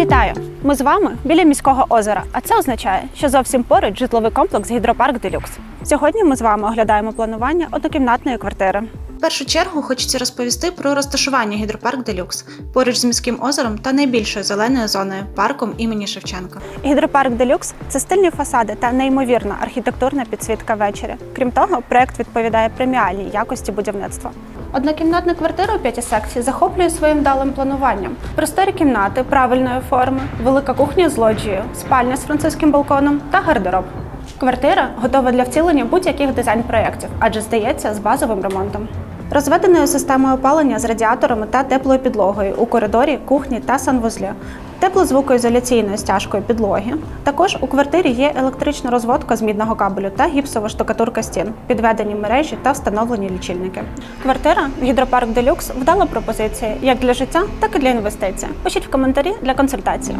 Вітаю! Ми з вами біля міського озера, а це означає, що зовсім поруч житловий комплекс Гідропарк Делюкс. Сьогодні ми з вами оглядаємо планування однокімнатної квартири. В першу чергу хочеться розповісти про розташування гідропарк Делюкс поруч з міським озером та найбільшою зеленою зоною парком імені Шевченка. Гідропарк Делюкс це стильні фасади та неймовірна архітектурна підсвітка ввечері. Крім того, проект відповідає преміальній якості будівництва. Однокімнатна квартира у п'яті секцій захоплює своїм вдалим плануванням. Просторі кімнати правильної форми, велика кухня з лоджією, спальня з французьким балконом та гардероб. Квартира готова для втілення будь-яких дизайн-проєктів, адже здається з базовим ремонтом. Розведеною системою опалення з радіаторами та теплою підлогою у коридорі, кухні та санвузлі, теплозвукоізоляційною стяжкою підлоги. Також у квартирі є електрична розводка з мідного кабелю та гіпсова штукатурка стін, підведені мережі та встановлені лічильники. Квартира Гідропарк Делюкс вдала пропозиція як для життя, так і для інвестицій. Пишіть в коментарі для консультації.